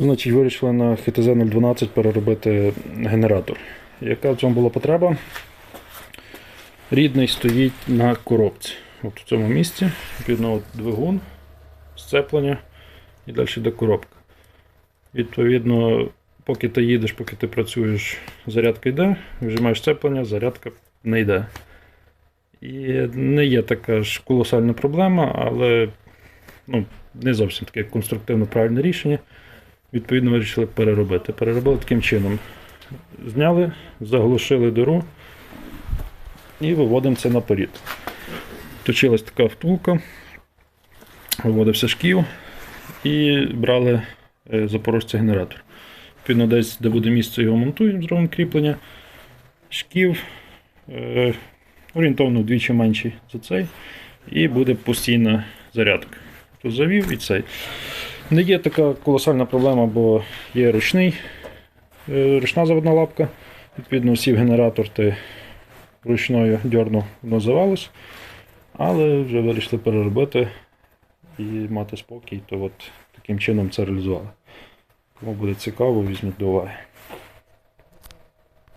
Значить, вирішили на ХТЗ 012 переробити генератор. Яка в цьому була потреба? Рідний стоїть на коробці. От в цьому місці. Відповідно, двигун, сцеплення і далі йде коробка. Відповідно, поки ти їдеш, поки ти працюєш, зарядка йде, вижимаєш сцеплення, зарядка не йде. І не є така ж колосальна проблема, але ну, не зовсім таке конструктивно правильне рішення. Відповідно, вирішили переробити. Переробили таким чином. Зняли, заглушили диру і виводимо це наперед. Точилась така втулка, виводився шків і брали е, запорожця генератор. Відповідно, десь, де буде місце, його монтуємо, зробимо кріплення. Шків е, орієнтовно вдвічі менший за цей, і буде постійна зарядка. Тут завів і цей. Не є така колосальна проблема, бо є ручний, е, ручна заводна лапка. Відповідно, сів генератор, ти ручною дьорну називалось. Але вже вирішили переробити і мати спокій, то от таким чином це реалізували. Кому буде цікаво, візьміть до уваги.